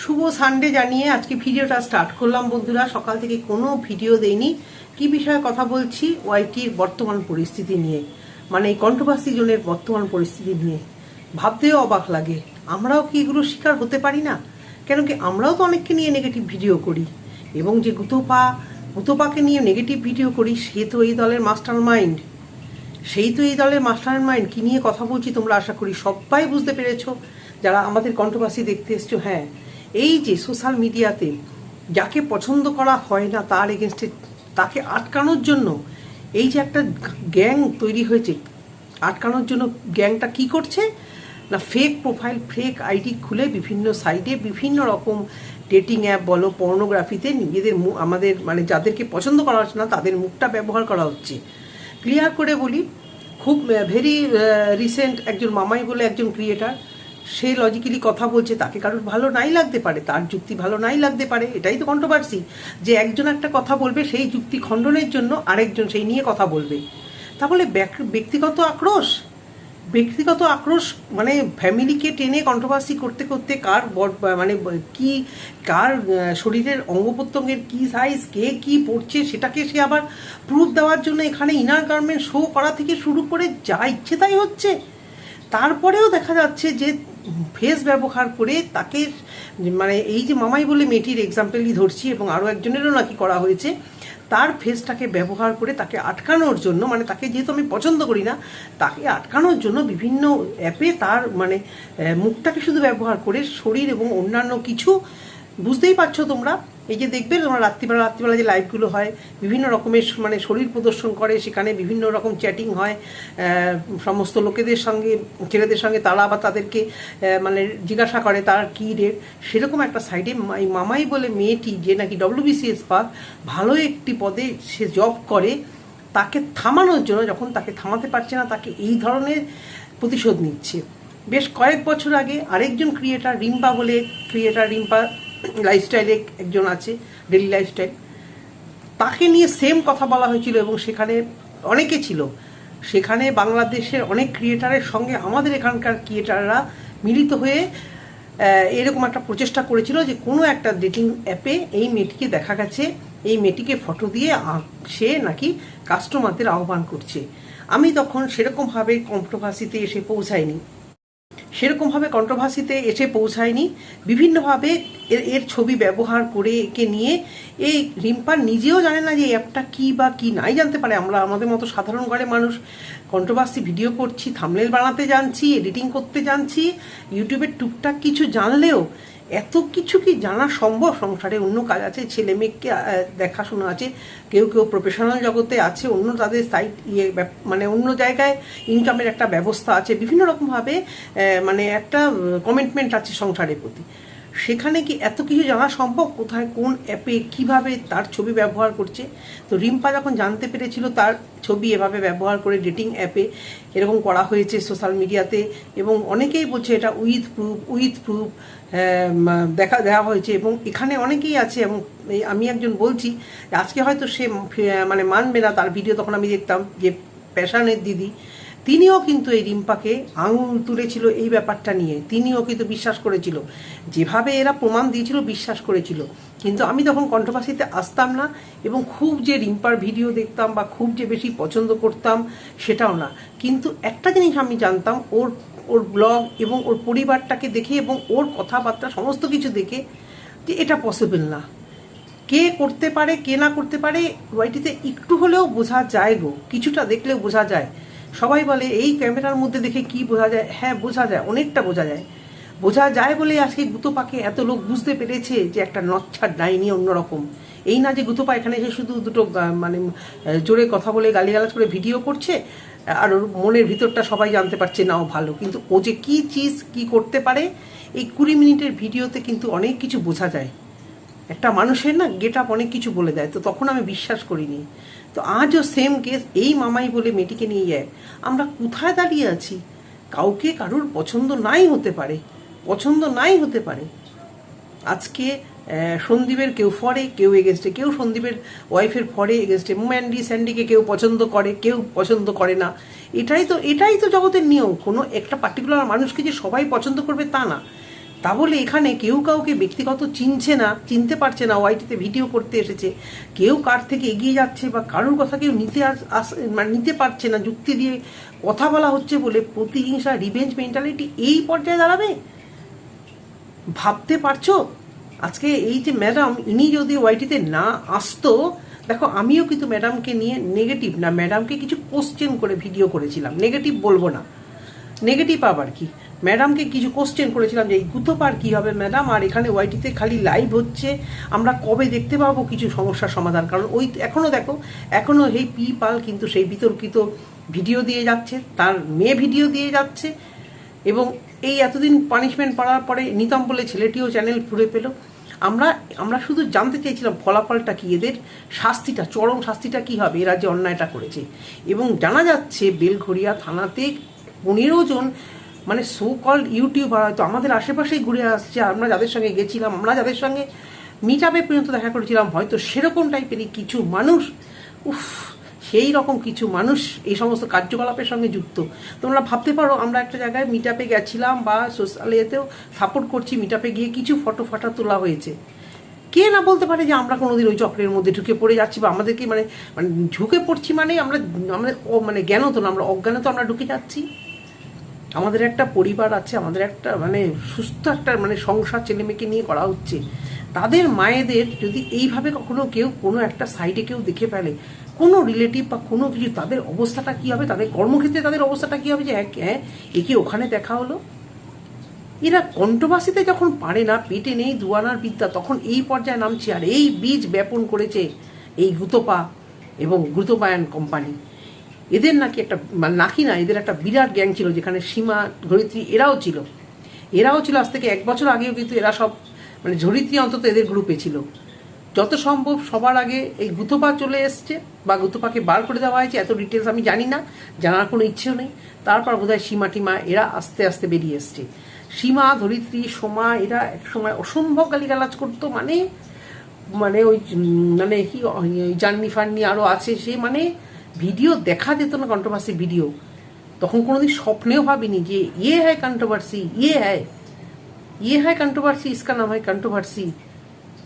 শুভ Sunday জানিয়ে আজকে ভিডিওটা স্টার্ট করলাম বন্ধুরা। সকাল থেকে কোনো ভিডিও দেইনি। কি বিষয়ে কথা বলছি? ওয়াইটির বর্তমান পরিস্থিতি নিয়ে। মানে এই কন্ট্রোভার্সি জোনের বর্তমান পরিস্থিতি নিয়ে। ভাবতেও অবাক লাগে। আমরাও কি এগুলো শিকার হতে পারি না? কেন কি আমরাও তো অনেককে নিয়ে নেগেটিভ ভিডিও করি। এবং যে গুতোপা, গুতোপাকে নিয়ে নেগেটিভ ভিডিও করি, সে তো এই দলের মাস্টার মাইন্ড সেই তো এই দলের মাস্টার মাইন্ড কি নিয়ে কথা বলছি তোমরা আশা করি সবাই বুঝতে পেরেছ। যারা আমাদের কন্ট্রোভার্সি দেখতে এসছো হ্যাঁ এই যে সোশ্যাল মিডিয়াতে যাকে পছন্দ করা হয় না, তার এগেনস্টে তাকে আটকানোর জন্য এই যে একটা গ্যাং তৈরি হয়েছে, আটকানোর জন্য গ্যাংটা কি করছে? না ফেক প্রোফাইল ফেক আইডি খুলে বিভিন্ন সাইটে বিভিন্ন রকম ডেটিং অ্যাপ বলো পর্নোগ্রাফিতে নিজেদের আমাদের মানে যাদেরকে পছন্দ করা হচ্ছে না, তাদের মুখটা ব্যবহার করা হচ্ছে। ক্লিয়ার করে বলি, খুব ভেরি রিসেন্ট একজন মামাই বলে একজন ক্রিয়েটার সে লজিক্যালি কথা বলছে, তাকে কারোর ভালো নাই লাগতে পারে, তার যুক্তি ভালো নাই লাগতে পারে, এটাই তো কন্ট্রোভার্সি যে একজন একটা কথা বলবে, সেই যুক্তি খণ্ডনের জন্য আরেকজন সেই নিয়ে কথা বলবে। তাহলে ব্যক- ব্যক্তিগত আক্রোশ? ব্যক্তিগত আক্রোশ মানে ফ্যামিলিকে টেনে কন্ট্রোভার্সি করতে করতে কার মানে কি, কার শরীরের অঙ্গ প্রত্যঙ্গের কী সাইজ কে কি পড়ছে, সেটাকে সে আবার প্রুফ দেওয়ার জন্য এখানে ইনার গার্মেন্ট শো করা থেকে শুরু করে যা ইচ্ছে তাই হচ্ছে। তারপরেও দেখা যাচ্ছে যে ফেস ব্যবহার করে তাকে মানে এই যে মামাই বলে মেয়েটির এক্সাম্পলই ধরছি এবং আরও একজনেরও নাকি করা হয়েছে, তার ফেসটাকে ব্যবহার করে তাকে আটকানোর জন্য মানে তাকে যেহেতু আমি পছন্দ করি না, তাকে আটকানোর জন্য বিভিন্ন অ্যাপে তার মানে মুখটাকে শুধু ব্যবহার করে শরীর এবং অন্যান্য কিছু, বুঝতেই পারছ তোমরা? এই যে দেখবে তোমরা রাত্রিবেলা রাত্রিবেলা যে লাইভগুলো হয়, বিভিন্ন রকমের মানে শরীর প্রদর্শন করে, সেখানে বিভিন্ন রকম চ্যাটিং হয় সমস্ত লোকেদের সঙ্গে, ছেলেদের সঙ্গে, তারা আবার তাদেরকে মানে জিজ্ঞাসা করে তার কী রেট সেরকম একটা সাইডে মামাই বলে মেয়েটি যে নাকি ডব্লিউবিসিএস পাক, ভালো একটি পদে সে জব করে, তাকে থামানোর জন্য, যখন তাকে থামাতে পারছে না, তাকে এই ধরনের প্রতিশোধ নিচ্ছে। বেশ কয়েক বছর আগে আরেকজন ক্রিয়েটার রিম্পা বলে ক্রিয়েটার রিম্পা লাইফস্টাইলে একজন আছে ডেলি লাইফস্টাইল তাকে নিয়ে সেম কথা বলা হয়েছিল এবং সেখানে অনেকে ছিল। সেখানে বাংলাদেশের অনেক ক্রিয়েটারের সঙ্গে আমাদের এখানকার ক্রিয়েটাররা মিলিত হয়ে এরকম একটা প্রচেষ্টা করেছিল যে কোনো একটা ডেটিং অ্যাপে এই মেয়েটিকে দেখা গেছে, এই মেয়েটিকে ফটো দিয়ে সে নাকি কাস্টমারদের আহ্বান করছে। আমি তখন সেরকমভাবে কন্ট্রোভার্সিতে এসে পৌঁছাইনি। সেরকমভাবে কন্ট্রোভার্সিতে এসে পৌঁছায়নি বিভিন্নভাবে এর এর ছবি ব্যবহার করে একে নিয়ে, এই রিম্পা নিজেও জানে না যে অ্যাপটা কী বা কী নাই জানতে পারে। আমরা, আমাদের মতো সাধারণ ঘরে মানুষ কন্ট্রোভার্সি ভিডিও করছি থামলেল বানাতে জানছি এডিটিং করতে জানছি ইউটিউবের টুকটাক কিছু জানলেও এত কিছু কি জানা সম্ভব? সংসারে অন্য কাজ আছে, ছেলে মেয়েকে দেখাশোনা আছে, কেউ কেউ প্রফেশনাল জগতে আছে, অন্য তাদের সাইট ইয়ে মানে অন্য জায়গায় ইনকামের একটা ব্যবস্থা আছে, বিভিন্ন রকমভাবে মানে একটা কমিটমেন্ট আছে সংসারের প্রতি। সেখানে কি এত কিছু জানা সম্ভব? কোথায় কোন অ্যাপে কীভাবে তার ছবি ব্যবহার করছে? তো রিম্পা যখন জানতে পেরেছিল তার ছবি এভাবে ব্যবহার করে ডেটিং অ্যাপে এরকম করা হয়েছে সোশ্যাল মিডিয়াতে এবং অনেকেই বলছে এটা উইথ প্রুফ উইথ প্রুফ দেখা দেওয়া হয়েছে এবং এখানে অনেকেই আছে এবং আমি একজন বলছি, আজকে হয়তো সে মানে মানবে না তার ভিডিও তখন আমি দেখতাম যে প্যাশানের দিদি তিনিও কিন্তু এই রিম্পাকে আঙুল তুলেছিল এই ব্যাপারটা নিয়ে। তিনিও কিন্তু বিশ্বাস করেছিল। যেভাবে এরা প্রমাণ দিয়েছিল, বিশ্বাস করেছিল। কিন্তু আমি তখন কন্ট্রোভার্সিতে আসতাম না এবং খুব যে রিম্পার ভিডিও দেখতাম বা খুব যে বেশি পছন্দ করতাম সেটাও না। কিন্তু একটা জিনিস আমি জানতাম, ওর ওর ব্লগ এবং ওর পরিবারটাকে দেখে এবং ওর কথাবার্তা, সমস্ত কিছু দেখে যে এটা পসিবল না। কে করতে পারে, কে না করতে পারে, ওয়াইটিতে একটু হলেও বোঝা যায় গো, কিছুটা দেখলেও বোঝা যায়। সবাই বলে, এই ক্যামেরার মধ্যে দেখে কি বোঝা যায়? হ্যাঁ বোঝা যায়, অনেকটা বোঝা যায়। বোঝা যায় বলে আজকে গুতোপাকে এত লোক বুঝতে পেরেছে যে একটা নচ্ছার ডাইনি অন্যরকম। এই না যে গুতোপা এখানে এসে শুধু দুটো মানে জোরে কথা বলে গালিগালাজ করে ভিডিও করছে, আর ওর মনের ভিতরটা সবাই জানতে পারছে, নাও ভালো। কিন্তু ও যে কি চিজ, কি করতে পারে, এই কুড়ি মিনিটের ভিডিওতে কিন্তু অনেক কিছু বোঝা যায়। একটা মানুষের না, গেট আপ অনেক কিছু বলে দেয়। তো তখন আমি বিশ্বাস করিনি। তো আজও সেম কেস এই মামাই বলে মেয়েটিকে নিয়ে যায়। আমরা কোথায় দাঁড়িয়ে আছি? কাউকে কারোর পছন্দ নাই হতে পারে। পছন্দ নাই হতে পারে। আজকে সন্দীপের কেউ ফরে, কেউ এগেনস্টে কেউ সন্দীপের ওয়াইফের ফরে এগেনস্টে ম্যান্ডি স্যান্ডিকে কেউ পছন্দ করে, কেউ পছন্দ করে না। এটাই তো এটাই তো জগতের নিয়ম। কোনো একটা পার্টিকুলার মানুষকে যে সবাই পছন্দ করবে তা না। তা বলে এখানে কেউ কাউকে ব্যক্তিগত চিনছে না, চিনতে পারছে না, ওয়াইটিতে ভিডিও করতে এসেছে। কেউ কার থেকে এগিয়ে যাচ্ছে বা কারোর কথা কেউ নিতে আস- মানে নিতে পারছে না, যুক্তি দিয়ে কথা বলা হচ্ছে বলে প্রতিহিংসা রিভেঞ্জ মেন্টালিটি এই পর্যায়ে দাঁড়াবে? ভাবতে পারছ? আজকে এই যে ম্যাডাম ইনি যদি ওয়াইটিতে না আসতো, দেখো আমিও কিন্তু ম্যাডামকে নিয়ে নেগেটিভ না ম্যাডামকে কিছু কোশ্চেন করে ভিডিও করেছিলাম। নেগেটিভ বলব না। নেগেটিভ আবার কি। ম্যাডামকে কিছু কোশ্চেন করেছিলাম যে, এই গুতোপার কী হবে ম্যাডাম? আর এখানে ওয়াইটিতে খালি লাইভ হচ্ছে। আমরা কবে দেখতে পাবো? কিছু সমস্যার সমাধান। কারণ ওই এখনও দেখো, এখনও এই পি পাল কিন্তু সেই বিতর্কিত ভিডিও দিয়ে যাচ্ছে, তার মেয়ে ভিডিও দিয়ে যাচ্ছে। এবং এই এতদিন পানিশমেন্ট পাওয়ার পরে নিতম বলে ছেলেটিও চ্যানেল ফুরে পেল। আমরা আমরা শুধু জানতে চেয়েছিলাম ফলাফলটা কি? এদের শাস্তিটা, চরম শাস্তিটা কি হবে? এরা যে অন্যায়টা করেছে। এবং জানা যাচ্ছে, বেলঘড়িয়া থানাতে পনেরো জন মানে সো কল্ড ইউটিউবার হয়তো আমাদের আশেপাশেই ঘুরে আসছে, আমরা যাদের সঙ্গে গেছিলাম, আমরা যাদের সঙ্গে মিট আপে পর্যন্ত দেখা করেছিলাম, হয়তো সেরকম টাইপেরই কিছু মানুষ, উফ, সেই রকম কিছু মানুষ এই সমস্ত কার্যকলাপের সঙ্গে যুক্ত। তোমরা ভাবতে পারো, আমরা একটা জায়গায় মিট আপে গেছিলাম বা সোশ্যাল ইয়েতেও সাপোর্ট করছি মিট আপে গিয়ে কিছু ফটো ফাটা তোলা হয়েছে। কে না বলতে পারে যে আমরা কোনোদিন ওই চক্রের মধ্যে ঢুকে পড়ে যাচ্ছি বা আমাদেরকে মানে মানে ঢুকে পড়ছি মানে আমরা, আমাদের মানে জ্ঞান তো না, আমরা অজ্ঞানে তো আমরা ঢুকে যাচ্ছি। আমাদের একটা পরিবার আছে, আমাদের একটা মানে সুস্থ একটা মানে সংসার ছেলে মেয়েকে নিয়ে করা হচ্ছে। তাদের মায়েদের যদি এইভাবে কখনো কেউ কোনো একটা সাইডে কেউ দেখে ফেলে, কোনো রিলেটিভ বা কোনো কিছু, তাদের অবস্থাটা কি হবে? তাদের কর্মক্ষেত্রে তাদের অবস্থাটা কি হবে? যে এক হ্যাঁ এ কি ওখানে দেখা হলো। এরা কণ্ঠবাসীতে যখন পারে না, পেটে নেই দুয়ানার বিদ্যা, তখন এই পর্যায়ে নামছে, আর এই বীজ ব্যাপন করেছে এই গুতপা এবং গুতপায়ন কোম্পানি এদের নাকি একটা নাকি না, এদের একটা বিরাট গ্যাং ছিল, যেখানে সীমা, ধরিত্রী এরাও ছিল। এরাও ছিল, আজ থেকে এক বছর আগেও কিন্তু এরা সব মানে ধরিত্রী অন্তত এদের গ্রুপে ছিল। যত সম্ভব সবার আগে এই গুতপা চলে এসছে, বা গুতপাকে বার করে দেওয়া হয়েছে, এত ডিটেলস আমি জানি না, জানার কোনো ইচ্ছেও নেই। তারপর বোধহয় সীমা টিমা, এরা আস্তে আস্তে বেরিয়ে এসছে। সীমা, ধরিত্রী, সোমা, এরা এক সময় অসম্ভব গালিগালাজ করতো মানে মানে ওই মানে কি জার্নি ফার্নি আরও আছে সে মানে ভিডিও দেখা যেত না কন্ট্রোভার্সি ভিডিও তখন কোনোদিন স্বপ্নেও ভাবিনি যে ইয়ে হ্যায় কন্ট্রোভার্সি ইয়ে হ্যায় ये है कंट्रोवर्सी इसका नाम है कंट्रोवर्सी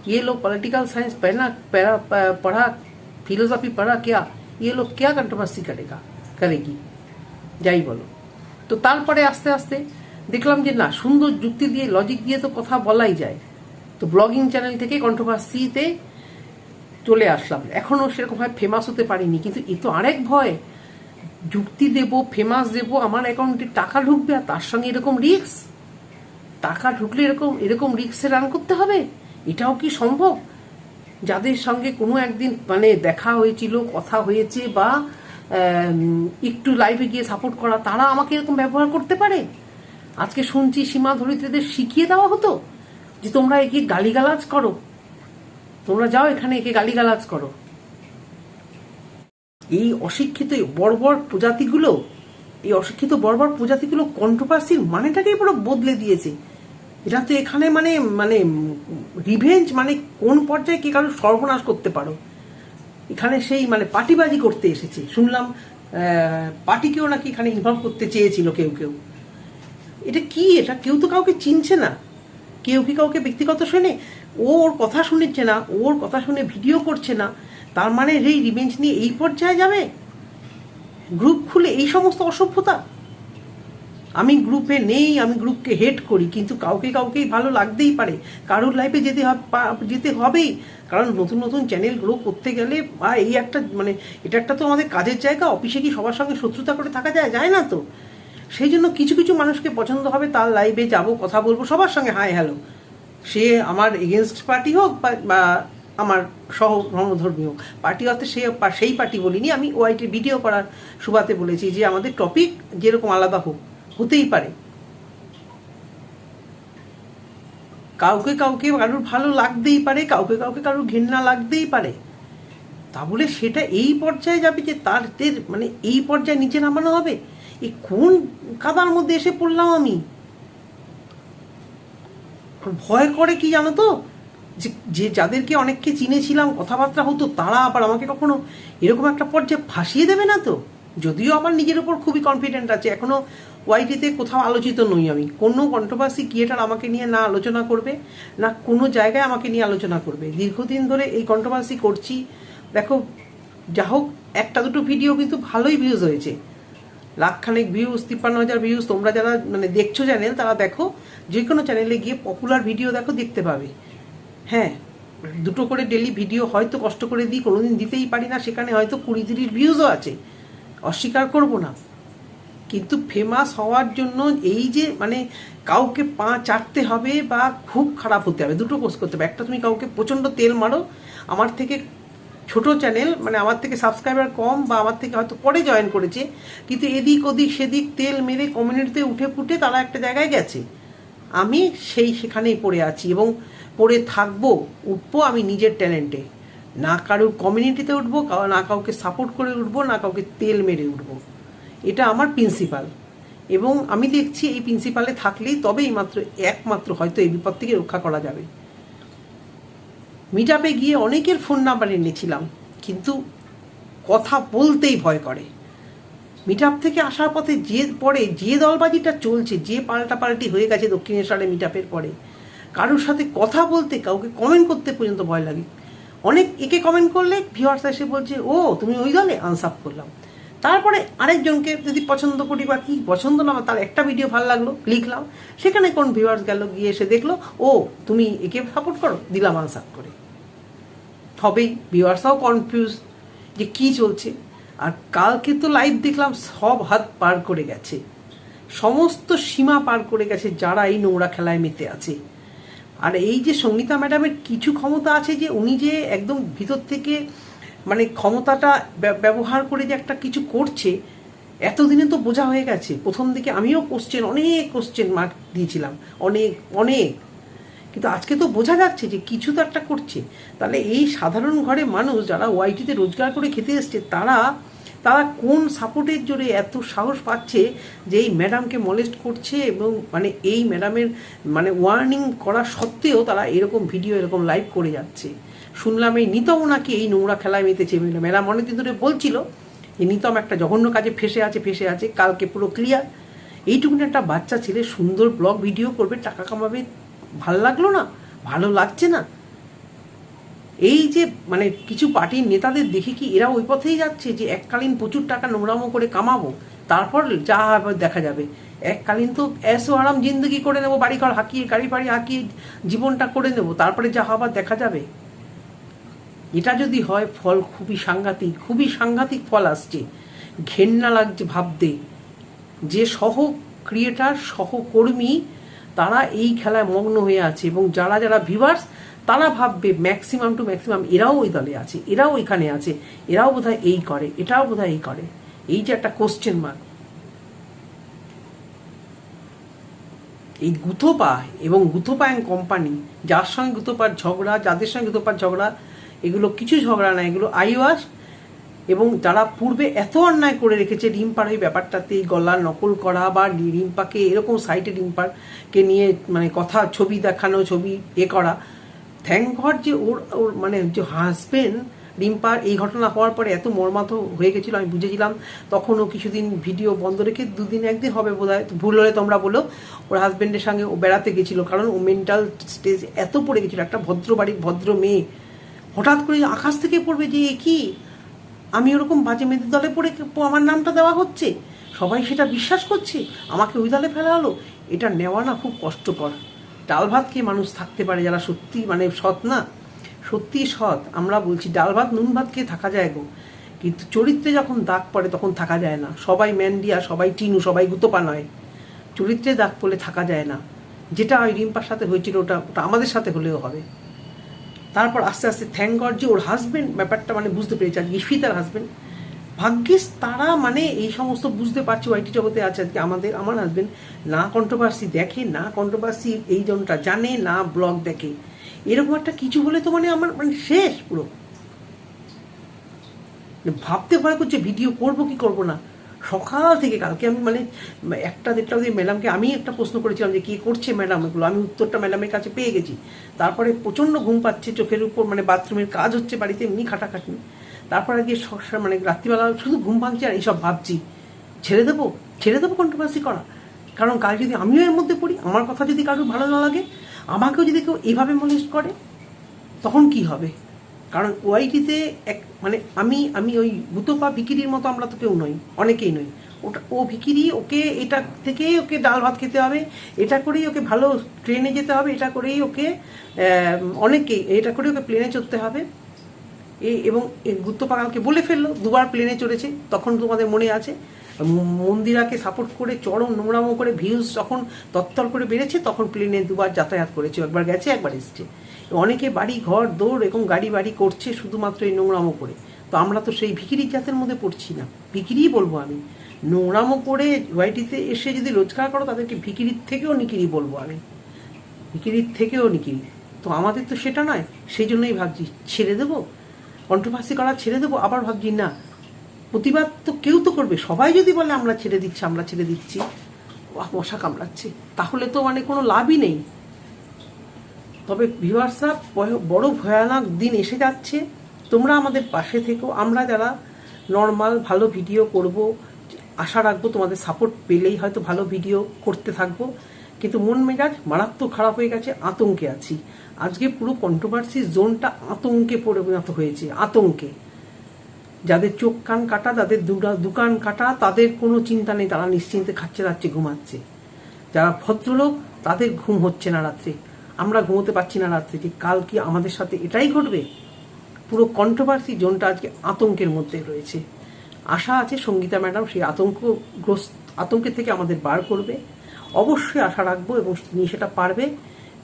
ये लोग पॉलिटिकल साइंस पढ़ना पढ़ा पढ़ा फिलोसफी पढ़ा क्या ये लोग क्या कंट्रोवर्सी करेगा करेगी যাই বলো তো তারপরে আস্তে আস্তে দেখলাম যে না সুন্দর যুক্তি দিয়ে লজিক দিয়ে তো কথা বলাই যায় তো ব্লগিং চ্যানেল থেকে কন্ট্রোভার্সিতে চলে আসলাম। এখনও সেরকমভাবে ফেমাস হতে পারিনি, কিন্তু এ তো আরেক ভয়। যুক্তি দেব ফেমাস দেব, আমার অ্যাকাউন্টে টাকা ঢুকবে আর তার সঙ্গে এরকম রিস্ক টাকা ঢুকলে এরকম এরকম রিক্সে রান করতে হবে? এটাও কি সম্ভব? যাদের সঙ্গে কোনো একদিন মানে দেখা হয়েছিল, কথা হয়েছে বা একটু লাইভে গিয়ে সাপোর্ট করা, তারা আমাকে এরকম ব্যবহার করতে পারে? আজকে শুনছি সীমা ধরিত্রীদের শিখিয়ে দেওয়া হতো যে তোমরা একে গালিগালাজ করো। তোমরা যাও এখানে একে গালিগালাজ করো। এই অশিক্ষিত বর্বর প্রজাতিগুলো, এই অশিক্ষিত বর্বর প্রজাতিগুলো কন্ট্রোভার্সির মানেটাকেই পুরো বদলে দিয়েছে। এটা তো এখানে মানে মানে রিভেঞ্জ মানে কোন পর্যায়ে কে কারও সর্বনাশ করতে পারো। এখানে সেই মানে পার্টিবাজি করতে এসেছে। শুনলাম পার্টিকেও নাকি এখানে ইনভলভ করতে চেয়েছিল কেউ কেউ। এটা কি? এটা কেউ তো কাউকে চিনছে না। কেউ কি কাউকে ব্যক্তিগত শোনে? ও ওর কথা শুনেছে না, ওর কথা শুনে ভিডিও করছে না, তার মানে এই রিভেঞ্জ নিয়ে এই পর্যায়ে যাবে? গ্রুপ খুলে এই সমস্ত অসভ্যতা? আমি গ্রুপে নেই, আমি গ্রুপকে হেড করি, কিন্তু কাউকে কাউকেই ভালো লাগতেই পারে। কারোর লাইফে যেতে যেতে হবেই। কারণ নতুন নতুন চ্যানেল গ্রো করতে গেলে, বা এই একটা মানে এটা একটা তো আমাদের কাজের জায়গা অফিসে কি সবার সঙ্গে শত্রুতা করে থাকা যায়? যায় না তো। সেই জন্য কিছু কিছু মানুষকে পছন্দ হবে, তার লাইভে যাব, কথা বলব, সবার সঙ্গে হাই হ্যালো সে আমার এগেনস্ট পার্টি হোক বা- আমার সহ ধর্মধর্মী হোক পার্টি অর্থে সে সেই পার্টি বলিনি। আমি ওয়াইটি ভিডিও করার সুবাদে বলেছি যে আমাদের টপিক যেরকম আলাদা হোক, হতেই পারে। কাউকে কাউকে কারোর ভালো লাগতেই পারে, কাউকে কাউকে কারোর ঘেন্না লাগতেই পারে। তা বলে সেটা এই পর্যায়ে যাবে যে তাদের মানে এই পর্যায়ে নিচে নামানো হবে? এই কোন কাদার মধ্যে এসে পড়লাম আমি? ভয় করে কি জানো তো? যে যে যাদেরকে অনেককে চিনেছিলাম, কথাবার্তা হতো, তারা আবার আমাকে কখনো এরকম একটা পর্যায়ে ফাঁসিয়ে দেবে না তো? যদিও আমার নিজের উপর খুবই কনফিডেন্ট আছে, এখনও ওয়াইটিতে কোথাও আলোচিত নই আমি। কোনো কন্ট্রোভার্সি ক্রিয়েটার আমাকে নিয়ে না আলোচনা করবে, না কোনো জায়গায় আমাকে নিয়ে আলোচনা করবে। দীর্ঘদিন ধরে এই কন্ট্রোভার্সি করছি। দেখো, যা হোক, একটা দুটো ভিডিও কিন্তু ভালোই ভিউজ হয়েছে। লাখখানেক ভিউজ তিপ্পান্ন হাজার ভিউজ তোমরা যারা মানে দেখছ চ্যানেল তারা দেখো যে কোনো চ্যানেলে গিয়ে পপুলার ভিডিও দেখো, দেখতে পাবে। হ্যাঁ দুটো করে ডেলি ভিডিও হয়তো কষ্ট করে দিই, কোনোদিন দিতেই পারি না, সেখানে হয়তো কুড়ি তিরিশ ভিউজও আছে। অস্বীকার করব না। কিন্তু ফেমাস হওয়ার জন্য এই যে মানে কাউকে পা চাটতে হবে বা খুব খারাপ হতে হবে, দুটো কোর্স করতে হবে। একটা তুমি কাউকে প্রচণ্ড তেল মারো, আমার থেকে ছোট চ্যানেল মানে আমার থেকে সাবস্ক্রাইবার কম বা আমার থেকে হয়তো পরে জয়েন করেছে, কিন্তু এদিক ওদিক, সেদিক তেল মেরে কমিউনিটিতে উঠে ফুটে তারা একটা জায়গায় গেছে। আমি সেই সেখানেই পড়ে আছি এবং পড়ে থাকব, উঠবো আমি নিজের ট্যালেন্টে না কারোর কমিউনিটিতে উঠবো না কাউকে সাপোর্ট করে উঠবো, না কাউকে তেল মেরে উঠবো। এটা আমার প্রিন্সিপাল এবং আমি দেখছি এই প্রিন্সিপালে থাকলেই তবেই মাত্র, একমাত্র হয়তো এই বিপদ থেকে রক্ষা করা যাবে। মিট গিয়ে অনেকের ফোন নাম্বার এনেছিলাম, কিন্তু কথা বলতেই ভয় করে। মিট থেকে আসার পথে যে পরে যে দলবাজিটা চলছে, যে পাল্টা পাল্টি হয়ে গেছে দক্ষিণেশ্বরে মিট পরে, কারোর সাথে কথা বলতে, কাউকে কমেন্ট করতে পর্যন্ত ভয় লাগে। অনেক একে কমেন্ট করলে ভিওয়ার্স এসে বলছে, ও, তুমি ওই দলে আনসাপ করলাম। তারপরে আরেকজনকে যদি পছন্দ করি বা কি পছন্দ না, তার একটা ভিডিও ভালো লাগল, লিখলাম। সেখানে কোন ভিউয়ার্স গেল, গিয়ে এসে দেখল, ও, তুমি একে সাপোর্ট করো, দিলাম আনসাপ করে। হবেই ভিউয়ার্সরাও কনফিউজ যে কি চলছে। আর কালকে তো লাইভ দেখলাম সব হাত পার করে গেছে। সমস্ত সীমা পার করে গেছে যারা এই নোংরা খেলায় মেতে আছে। আর এই যে সঙ্গীতা ম্যাডামের কিছু ক্ষমতা আছে যে উনি যে একদম ভিতর থেকে মানে ক্ষমতাটা ব্যবহার করে যে একটা কিছু করছে, এতদিনে তো বোঝা হয়ে গেছে। প্রথম দিকে আমিও কোশ্চেন অনেক কোশ্চেন মার্ক দিয়েছিলাম। অনেক অনেক। কিন্তু আজকে তো বোঝা যাচ্ছে যে কিছু তো একটা করছে। তাহলে এই সাধারণ ঘরে মানুষ যারা ওয়াইটিতে রোজগার করে খেতে এসছে, তারা তারা কোন সাপোর্টের জোরে এত সাহস পাচ্ছে যে এই ম্যাডামকে মলেস্ট করছে এবং মানে এই ম্যাডামের মানে ওয়ার্নিং করা সত্ত্বেও তারা এরকম ভিডিও এরকম লাইভ করে যাচ্ছে? শুনলাম এই নিতম নাকি এই নোংরা খেলায় মেতেছে। ম্যাডাম অনেকদিন ধরে বলছিল, এই নিতম একটা জঘন্য কাজে ফেসে আছে ফেসে আছে, কালকে পুরো ক্লিয়ার এইটুকুনি একটা বাচ্চা ছেলে সুন্দর ব্লগ ভিডিও করবে, টাকা কামাবে ভালো লাগল না? ভালো লাগছে না? এই যে মানে কিছু পার্টির নেতাদের দেখে কি এরা ওই পথেই যাচ্ছে যে এককালীন প্রচুর টাকা নোংরামো করে কামাবো? তারপর যা দেখা যাবে। এককালীন তো এসো আরাম জিন্দগি করে নেব বাড়িঘর হাঁকিয়ে, গাড়ি বাড়ি হাঁকিয়ে জীবনটা করে নেব, তারপরে যা হবার দেখা যাবে। এটা যদি হয়, ফল খুবই সাংঘাতিক খুবই সাংঘাতিক ফল আসছে। ঘেন্না লাগছে ভাবতে। যে সহ ক্রিয়েটার সহকর্মী তারা এই খেলায় মগ্ন হয়ে আছে এবং যারা যারা ভিভার্স তারা ভাববে ম্যাক্সিমাম টু ম্যাক্সিমাম এরাও ওই দলে আছে, এরাও এখানে আছে, এরাও বোধহয় এই করে, এটাও বোধহয় এই করে। এই যে একটা কোশ্চেন মার্ক এই গুথোপা এবং গুথোপা অ্যান্ড কোম্পানি যার সঙ্গে গুথোপার ঝগড়া, যাদের সঙ্গে গুথোপার ঝগড়া, এগুলো কিছু ঝগড়া না, এগুলো আইওয়াস এবং যারা পূর্বে এত অন্যায় করে রেখেছে রিম্পার ওই ব্যাপারটাতে গলার নকল করা বা রিম্পাকে এরকম সাইটে রিম্পারকে নিয়ে মানে কথা, ছবি দেখানো, ছবি এ করা থ্যাংক গড যে ওর ওর মানে যে হাজবেন্ড রিম্পার এই ঘটনা হওয়ার পরে এত মর্মাত হয়ে গেছিল, আমি বুঝেছিলাম। তখনও কিছুদিন ভিডিও বন্ধ রেখে দুদিন একদিন হবে বোধ হয় ভুল হলে তোমরা বলো। ওর হাজবেন্ডের সঙ্গে ও বেড়াতে গেছিল, কারণ ও মেন্টাল স্টেজ এত পড়ে গেছিল, একটা ভদ্র বাড়ির ভদ্র মেয়ে। হঠাৎ করে আকাশ থেকে পড়বে যে, এ কি? আমি ওরকম বাজে মেয়েদের দলে পড়ে আমার নামটা দেওয়া হচ্ছে? সবাই সেটা বিশ্বাস করছে? আমাকে ওই দলে ফেলা হলো এটা নেওয়া না খুব কষ্টকর। ডাল ভাত খেয়ে মানুষ থাকতে পারে যারা সত্যি মানে সৎ না? সত্যি সৎ। আমরা বলছি ডাল ভাত, নুন ভাত খেয়ে থাকা যায় গো। কিন্তু চরিত্রে যখন দাগ পড়ে তখন থাকা যায় না। সবাই ম্যান্ডিয়া, সবাই টিনু, সবাই গুতোপা নয়। চরিত্রে দাগ পড়লে থাকা যায় না। যেটা ওই রিম্পার সাথে হয়েছিল ওটা ওটা আমাদের সাথে হলেও হবে। তারপর আস্তে আস্তে থ্যাংক গড যে ওর হাজবেন্ড ব্যাপারটা মানে বুঝতে পেরেছে আজকে ইফিতার হাজবেন্ড ভাগ্যিস তারা মানে এই সমস্ত বুঝতে পারছে ওয়াইটি জগতে আছে আজকে আমাদের, আমার হাজবেন্ড না কন্ট্রোভার্সি দেখে, না কন্ট্রোভার্সি এই জনটা জানে, না ব্লগ দেখে। এরকম একটা কিছু হলে তো মানে আমার মানে শেষ পুরো। ভাবতে ভয় করছে ভিডিও করব কি করব না? সকাল থেকে কালকে আমি মানে একটা দেড়টা দিয়ে ম্যাডামকে আমি একটা প্রশ্ন করেছিলাম যে, কি করছে ম্যাডাম এগুলো? আমি উত্তরটা ম্যাডামের কাছে পেয়ে গেছি। তারপরে প্রচণ্ড ঘুম পাচ্ছে, চোখের উপর মানে বাথরুমের কাজ হচ্ছে বাড়িতে, এমনি খাটাখাটনি। তারপরে গিয়ে মানে রাত্রিবেলা শুধু ঘুম ভাঙছে আর এইসব ভাবছি, ছেড়ে দেবো? ছেড়ে দেবো কন্ট্রোভার্সি করা? কারণ কাল যদি আমিও এর মধ্যে পড়ি, আমার কথা যদি কারোর ভালো না লাগে, আমাকেও যদি কেউ এইভাবে মলিস্ট করে, তখন কি হবে? কারণ ওআইটিতে এক মানে আমি আমি ওই গুতপা ভিকিরির মতো আমরা তো কেউ নই অনেকেই নই। ওটা ও ভিকিরি ওকে এটা থেকেই ওকে ডাল ভাত খেতে হবে এটা করেই ওকে ভালো ট্রেনে যেতে হবে এটা করেই ওকে আহ, অনেকেই এটা করেই ওকে প্লেনে চড়তে হবে। এবং এই গুত্তপা কালকে বলে ফেলল দুবার প্লেনে চড়েছে তখন তোমাদের মনে আছে। মন্দিরাকে সাপোর্ট করে, চরম নোংরামো করে ভিউজ যখন তত্তর করে বেড়েছে, তখন প্লেনে দুবার যাতায়াত করেছে, একবার গেছে, একবার এসছে। অনেকে বাড়ি, ঘর, দৌড় এবং গাড়ি বাড়ি করছে শুধুমাত্র এই নোংরামো করে। তো আমরা তো সেই ভিকিরির জাতের মধ্যে পড়ছি না। ভিকিরিই বলব আমি। নোংরামো করে ওয়াইটিতে এসে যদি রোজগার করো, তাদেরকে ভিকিরির থেকেও নিকিরি বলব আমি। বিক্রির থেকেও নিকিরি তো আমাদের তো সেটা নয়, সেই জন্যই ভাবছি, ছেড়ে দেবো? কন্ট্রোভার্সি করা ছেড়ে দেবো? আবার ভাবছি, না। প্রতিবাদ তো কেউ তো করবে। সবাই যদি বলে, আমরা ছেড়ে দিচ্ছি, আমরা ছেড়ে দিচ্ছি মশা কামড়াচ্ছে। তাহলে তো মানে কোনো লাভই নেই। তবে ভিউয়ার্সরা বড় ভয়ানক দিন এসে যাচ্ছে। তোমরা আমাদের পাশে থেকো। আমরা যারা নর্মাল ভালো ভিডিও করব, আশা রাখব তোমাদের সাপোর্ট পেলেই হয়তো ভালো ভিডিও করতে থাকব। কিন্তু মন মেজাজ মারাত্মক খারাপ হয়ে গেছে, আতঙ্কে আছি। আজকে পুরো কন্ট্রোভার্সি জোনটা আতঙ্কে পরিণত হয়েছে, আতঙ্কে। যাদের চোখ কান কাটা, তাদের দোকান কাটা, তাদের কোনো চিন্তা নেই, তারা নিশ্চিন্তে খাচ্ছে রাচ্ছে ঘুমাচ্ছে। যারা ভদ্রলোক, তাদের ঘুম হচ্ছে না রাত্রে। আমরা ঘুমোতে পারছি না রাত্রে, যে কাল কি আমাদের সাথে এটাই ঘটবে? পুরো কন্ট্রোভার্সি জোনটা আজকে আতঙ্কের মধ্যে রয়েছে। আশা আছে সঙ্গীতা ম্যাডাম সেই আতঙ্কগ্রস্ত আতঙ্কের থেকে আমাদের বার করবে। অবশ্যই আশা রাখব এবং তিনি সেটা পারবে।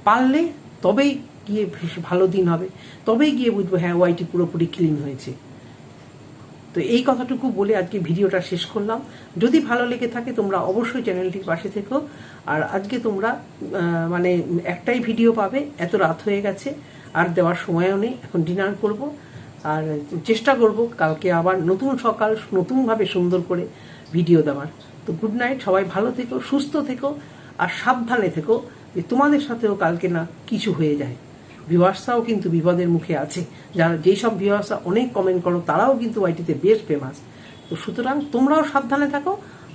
পারলে তবেই গিয়ে ভালো দিন হবে। তবেই গিয়ে বুঝব হ্যাঁ ওয়াইটি পুরোপুরি ক্লিন হয়েছে। তো এই কথাটুকু বলে আজকে ভিডিওটা শেষ করলাম। যদি ভালো লেগে থাকে, তোমরা অবশ্যই চ্যানেলটির পাশে থেকো। আর আজকে তোমরা মানে একটাই ভিডিও পাবে, এত রাত হয়ে গেছে, আর দেওয়ার সময়ও নেই, এখন ডিনার করব। আর চেষ্টা করব কালকে আবার নতুন সকাল, নতুনভাবে সুন্দর করে ভিডিও দেওয়ার। তো গুড নাইট, সবাই ভালো থেকো, সুস্থ থেকো, আর সাবধানে থেকো যে তোমাদের সাথেও কালকে না কিছু হয়ে যায়। ভিউয়ার্সরাও কিন্তু বিপদের মুখে আছে। যারা যেই সব অনেক কমেন্ট করো, তারাও কিন্তু ওয়াইটিতে বেশ ফেমাস তো সুতরাং তোমরাও সাবধানে থাকো,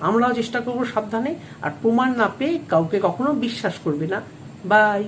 আমরাও চেষ্টা করব সাবধানে। আর প্রমাণ না পেয়ে কাউকে কখনো বিশ্বাস করবে না। বাই